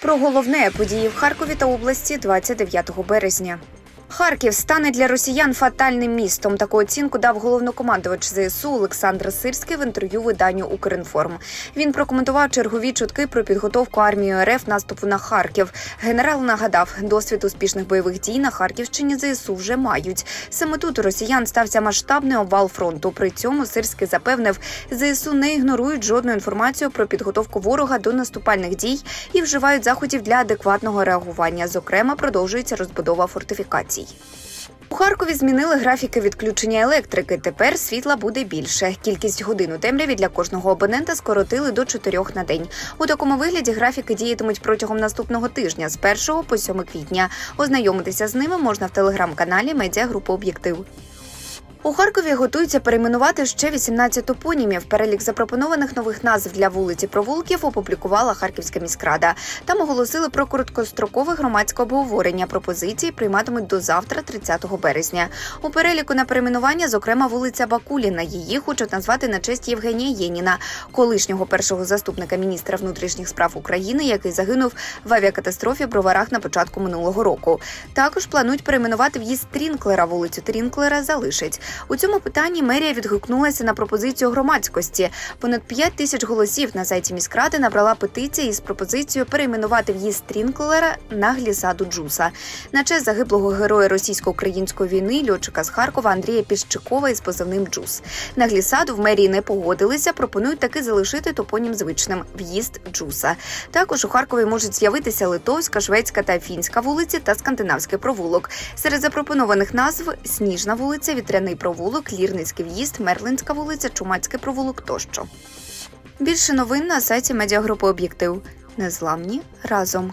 Про головне події в Харкові та області 29 березня. Харків стане для росіян фатальним містом. Таку оцінку дав головнокомандувач ЗСУ Олександр Сирський в інтерв'ю виданню Укрінформ. Він прокоментував чергові чутки про підготовку армії РФ наступу на Харків. Генерал нагадав, досвід успішних бойових дій на Харківщині ЗСУ вже мають. Саме тут у росіян стався масштабний обвал фронту. При цьому Сирський запевнив, ЗСУ не ігнорують жодну інформацію про підготовку ворога до наступальних дій і вживають заходів для адекватного реагування. Зокрема, продовжується розбудова фортифікацій. У Харкові змінили графіки відключення електрики. Тепер світла буде більше. Кількість годин у темряві для кожного абонента скоротили до чотирьох на день. У такому вигляді графіки діятимуть протягом наступного тижня з 1 по 7 квітня. Ознайомитися з ними можна в телеграм-каналі Медіагрупи Об'єктив. У Харкові готуються перейменувати ще 18 топонімів. Перелік запропонованих нових назв для вулиці провулків опублікувала Харківська міськрада. Там оголосили про короткострокове громадське обговорення. Пропозиції прийматимуть до завтра, 30 березня. У переліку на перейменування, зокрема, вулиця Бакуліна. Її хочуть назвати на честь Євгенія Єніна, колишнього першого заступника міністра внутрішніх справ України, який загинув в авіакатастрофі Броварах на початку минулого року. Також планують перейменувати в'їзд Трінклера. Вулицю Трінклера залишить. У цьому питанні мерія відгукнулася на пропозицію громадськості. Понад 5 тисяч голосів на сайті міськради набрала петиція із пропозицією перейменувати в'їзд Трінклера на глісаду Джуса. На честь загиблого героя російсько-української війни льотчика з Харкова Андрія Піщикова із позивним Джус. На глісаду в мерії не погодилися. Пропонують таки залишити топонім звичним в'їзд Джуса. Також у Харкові можуть з'явитися Литовська, Шведська та Фінська вулиці та Скандинавський провулок. Серед запропонованих назв Сніжна вулиця, Вітряний провулок, Лірницький в'їзд, Мерлинська вулиця, Чумацький провулок тощо. Більше новин на сайті медіагрупи Об'єктив. Незламні разом.